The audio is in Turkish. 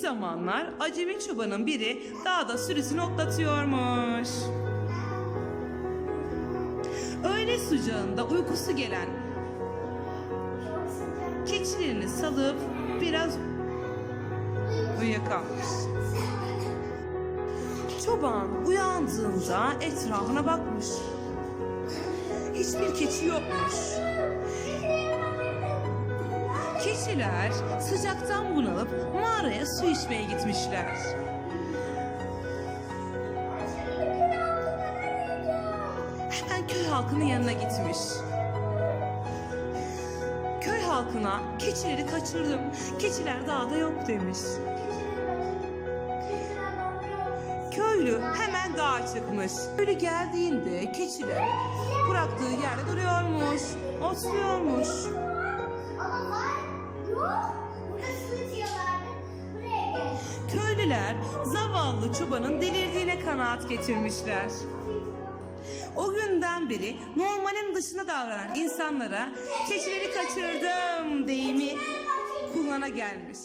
zamanlar acemi çobanın biri dağda sürüsünü otlatıyormuş. Öğle sıcağında uykusu gelen keçilerini salıp biraz uyuyakalmış. Çoban uyandığında etrafına bakmış. Hiçbir keçi yokmuş. Keçiler sıcaktan bunalıp mağaraya su içmeye gitmişler. Hemen köy halkının yanına gitmiş. Köy halkına keçileri kaçırdım. Keçiler dağda yok demiş. Köylü hemen dağa çıkmış. Köylü geldiğinde keçiler bıraktığı yerde duruyormuş. Otluyormuş. Köylüler zavallı çobanın delirdiğine kanaat getirmişler. O günden beri normalin dışında davranan insanlara keçileri kaçırdım deyimi kullana gelmiş.